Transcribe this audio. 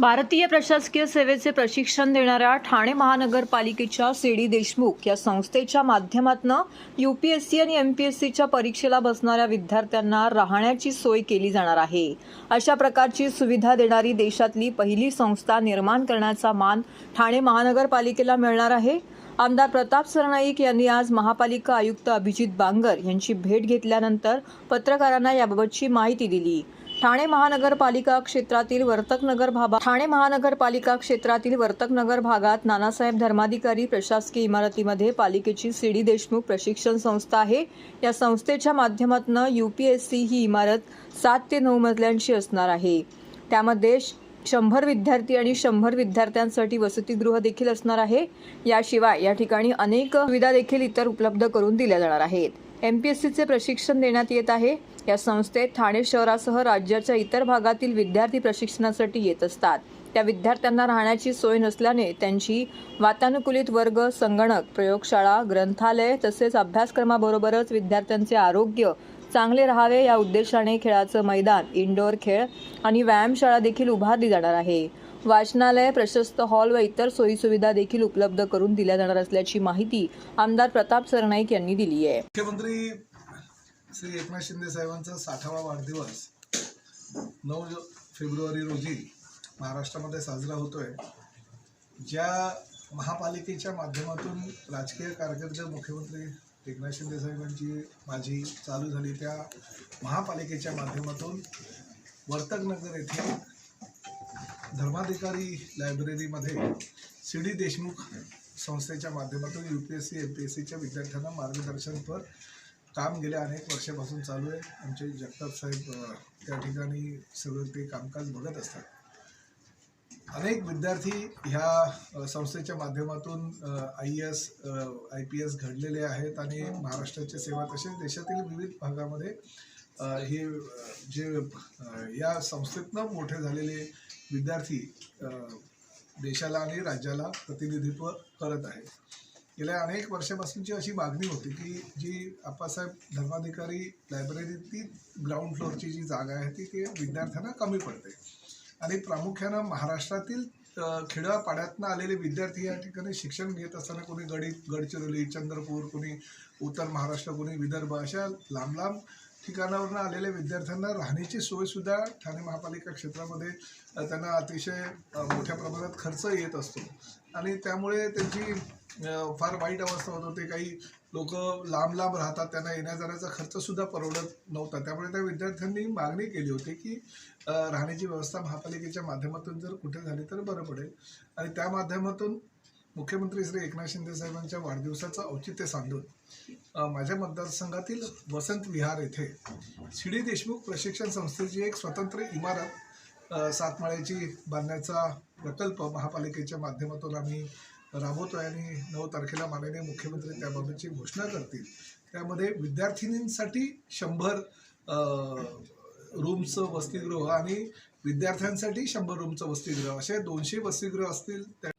भारतीय प्रशासकीय सेवेचे प्रशिक्षण देणाऱ्या ठाणे महानगरपालिकेच्या सी देशमुख या संस्थेच्या माध्यमातून यू पी एस सी आणि एम पी एस सीच्या परीक्षेला बसणाऱ्या विद्यार्थ्यांना राहण्याची सोय केली जाणार आहे. अशा प्रकारची सुविधा देणारी देशातली पहिली संस्था निर्माण करण्याचा मान ठाणे महानगरपालिकेला मिळणार आहे. आमदार प्रताप सरनाईक यांनी आज महापालिका आयुक्त अभिजित बांगर यांची भेट घेतल्यानंतर पत्रकारांना याबाबतची माहिती दिली. ठाणे महानगरपालिका क्षेत्रातील वर्तकनगर भागात ठाणे महानगरपालिका क्षेत्रातील वर्तकनगर भागात नानासाहेब धर्माधिकारी प्रशासकीय इमारतीमध्ये पालिकेची सी. डी. देशमुख प्रशिक्षण संस्था आहे. या संस्थेच्या माध्यमातून यू पी एस सी ही इमारत सात ते नऊ मजल्यांची असणार आहे. त्यामध्ये शंभर विद्यार्थी आणि शंभर विद्यार्थ्यांसाठी वसतिगृह देखील असणार आहे. याशिवाय या ठिकाणी अनेक सुविधा देखील इतर उपलब्ध करून दिल्या जाणार आहेत. एम पी एस सीचे प्रशिक्षण देण्यात येत आहे. या संस्थेत ठाणे शहरासह राज्याच्या इतर भागातील विद्यार्थी प्रशिक्षणासाठी येत असतात. त्या विद्यार्थ्यांना राहण्याची सोय नसल्याने त्यांची वातानुकूलित वर्ग संगणक प्रयोगशाळा ग्रंथालय तसेच अभ्यासक्रमाबरोबरच विद्यार्थ्यांचे आरोग्य चांगले राहावे या उद्देशाने खेळाचं मैदान इंडोर खेळ आणि व्यायामशाळा देखील उभारली जाणार आहे. वाचनालय प्रशस्त हॉल व इतर सोयीसुविधा देखील उपलब्ध करून दिल्या जाणार असल्याची माहिती आमदार प्रताप सरनाईक यांनी दिली आहे. मुख्यमंत्री श्री एकनाथ शिंदे साहेबांचा साठावा वाढदिवस नऊ फेब्रुवारी रोजी महाराष्ट्रामध्ये साजरा होतोय. ज्या महापालिकेच्या माध्यमातून राजकीय कारकीर्द मुख्यमंत्री एकनाथ शिंदे साहेबांची माझी चालू झाली त्या महापालिकेच्या माध्यमातून वर्तकनगर येथे धर्माधिकारी लायब्ररीमध्ये सी डी देशमुख संस्थेच्या माध्यमातून U P S C M P S सीच्या विद्यार्थ्यांना मार्गदर्शनपर काम गेल्या अनेक वर्षापासून चालू आहे. आमचे जगताप साहेब त्या ठिकाणी सगळं ते कामकाज बघत असतात. अनेक विद्यार्थी ह्या संस्थेच्या माध्यमातून I S I P S घडलेले आहेत आणि महाराष्ट्राची सेवा तसेच देशातील विविध भागामध्ये हे जे या संस्थेतनं मोठे झालेले विद्यार्थी देशाला आणि राज्याला प्रतिनिधित्व करत आहेत. गेल्या अनेक वर्षापासूनची अशी मागणी होती की जी आप्पासाहेब धर्माधिकारी लायब्ररीतली ग्राउंड फ्लोअरची जी जागा आहे ती ते विद्यार्थ्यांना कमी पडते. आणि प्रामुख्यानं महाराष्ट्रातील खेड्यापाड्यातनं आलेले विद्यार्थी या ठिकाणी शिक्षण घेत असताना कोणी गडी गडचिरोली चंद्रपूर कोणी उत्तर महाराष्ट्र कोणी विदर्भ अशा लांब लांब ठिकाणावरून आलेल्या विद्यार्थ्यांना राहण्याची सोयसुद्धा ठाणे महापालिका क्षेत्रामध्ये त्यांना अतिशय मोठ्या प्रमाणात खर्च येत असतो. आणि त्यामुळे त्यांची फार वाईट अवस्था होत होते. काही लोक लांब लांब राहतात त्यांना येण्या जाण्याचा खर्चसुद्धा परवडत नव्हता. त्यामुळे त्या विद्यार्थ्यांनी मागणी केली होती की राहण्याची व्यवस्था महापालिकेच्या माध्यमातून जर कुठे झाली तर बरं पडेल. आणि त्या माध्यमातून मुख्यमंत्री श्री एकनाथ शिंदे साहेबांच्या वाढदिवसाचं औचित्य सांधून माझ्या मतदारसंघातील वसंत विहार येथे सी डी देशमुख प्रशिक्षण संस्थेची एक स्वतंत्र इमारत सातमाळ्याची बांधण्याचा प्रकल्प महापालिकेच्या माध्यमातून आम्ही राबवतोय आणि नऊ तारखेला माननीय मुख्यमंत्री त्याबाबतची घोषणा करतील. त्यामध्ये विद्यार्थिनींसाठी शंभर रूमचं वसतिगृह आणि विद्यार्थ्यांसाठी शंभर रूमचं वसतिगृह असे दोनशे वसतिगृह असतील त्या